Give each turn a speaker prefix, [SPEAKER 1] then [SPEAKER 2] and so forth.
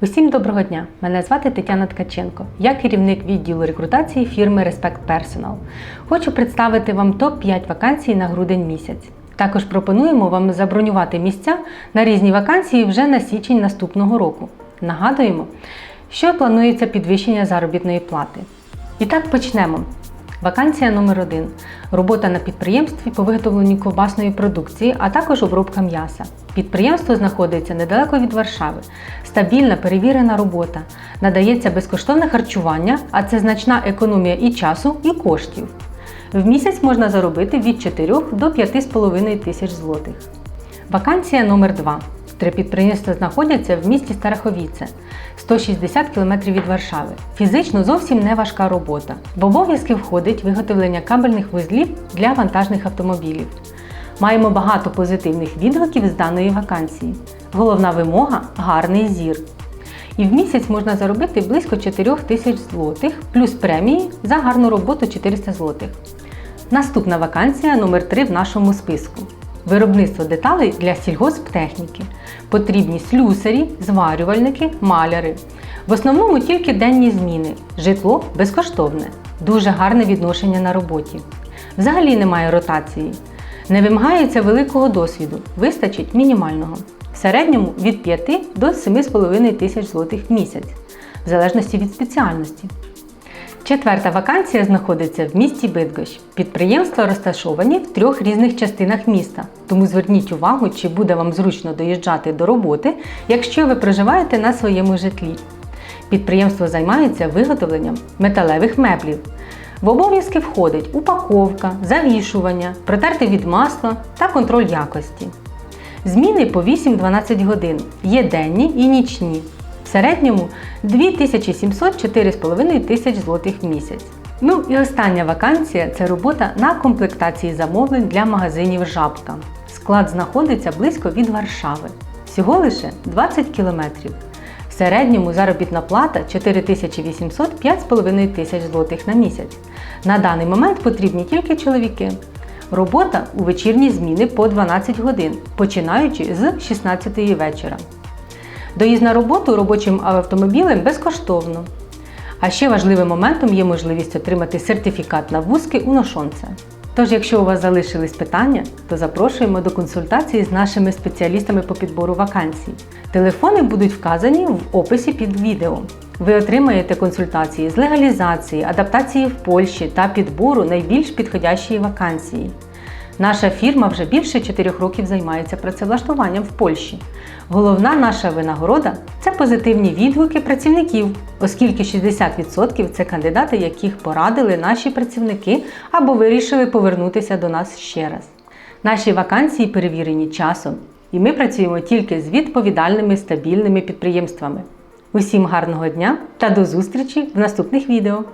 [SPEAKER 1] Усім доброго дня! Мене звати Тетяна Ткаченко. Я керівник відділу рекрутації фірми Respect Personal. Хочу представити вам топ-5 вакансій на грудень місяць. Також пропонуємо вам забронювати місця на різні вакансії вже на січень наступного року. Нагадуємо, що планується підвищення заробітної плати. І так почнемо. Вакансія номер 1 Робота на підприємстві по виготовленню ковбасної продукції, а також обробка м'яса. Підприємство знаходиться недалеко від Варшави. Стабільна перевірена робота. Надається безкоштовне харчування, а це значна економія і часу, і коштів. В місяць можна заробити від 4 до 5,5 тисяч злотих. Вакансія номер 2 Три підприємства знаходяться в місті Стараховіце, 160 км від Варшави. Фізично зовсім не важка робота. В обов'язки входить виготовлення кабельних вузлів для вантажних автомобілів. Маємо багато позитивних відгуків з даної вакансії. Головна вимога гарний зір. І в місяць можна заробити близько 4 тисяч злотих, плюс премії за гарну роботу 400 злотих. Наступна вакансія номер 3 в нашому списку. Виробництво деталей для сільгосптехніки. Потрібні слюсарі, зварювальники, маляри. В основному тільки денні зміни. Житло безкоштовне. Дуже гарне відношення на роботі. Взагалі немає ротації. Не вимагається великого досвіду, вистачить мінімального. В середньому від 5 до 7,5 тисяч злотих в місяць, в залежності від спеціальності. Четверта вакансія знаходиться в місті Бидгощ. Підприємства розташовані в трьох різних частинах міста, тому зверніть увагу, чи буде вам зручно доїжджати до роботи, якщо ви проживаєте на своєму житлі. Підприємство займається виготовленням металевих меблів. В обов'язки входить упаковка, завішування, протерти від масла та контроль якості. Зміни по 8-12 годин, є денні і нічні. Середньому 2700-4,5 тисяч злотих в місяць. Ну і остання вакансія це робота на комплектації замовлень для магазинів Жабка. Склад знаходиться близько від Варшави. Всього лише 20 кілометрів. В середньому заробітна плата 4800-5,5 тисяч злотих на місяць. На даний момент потрібні тільки чоловіки. Робота у вечірні зміни по 12 годин, починаючи з 16 вечора. Доїзд на роботу робочим автомобілем безкоштовно. А ще важливим моментом є можливість отримати сертифікат на вузки у ношонце. Тож, якщо у вас залишились питання, то запрошуємо до консультації з нашими спеціалістами по підбору вакансій. Телефони будуть вказані в описі під відео. Ви отримаєте консультації з легалізації, адаптації в Польщі та підбору найбільш підходящої вакансії. Наша фірма вже більше 4 років займається працевлаштуванням в Польщі. Головна наша винагорода це позитивні відгуки працівників, оскільки 60% це кандидати, яких порадили наші працівники або вирішили повернутися до нас ще раз. Наші вакансії перевірені часом, і ми працюємо тільки з відповідальними стабільними підприємствами. Усім гарного дня та до зустрічі в наступних відео!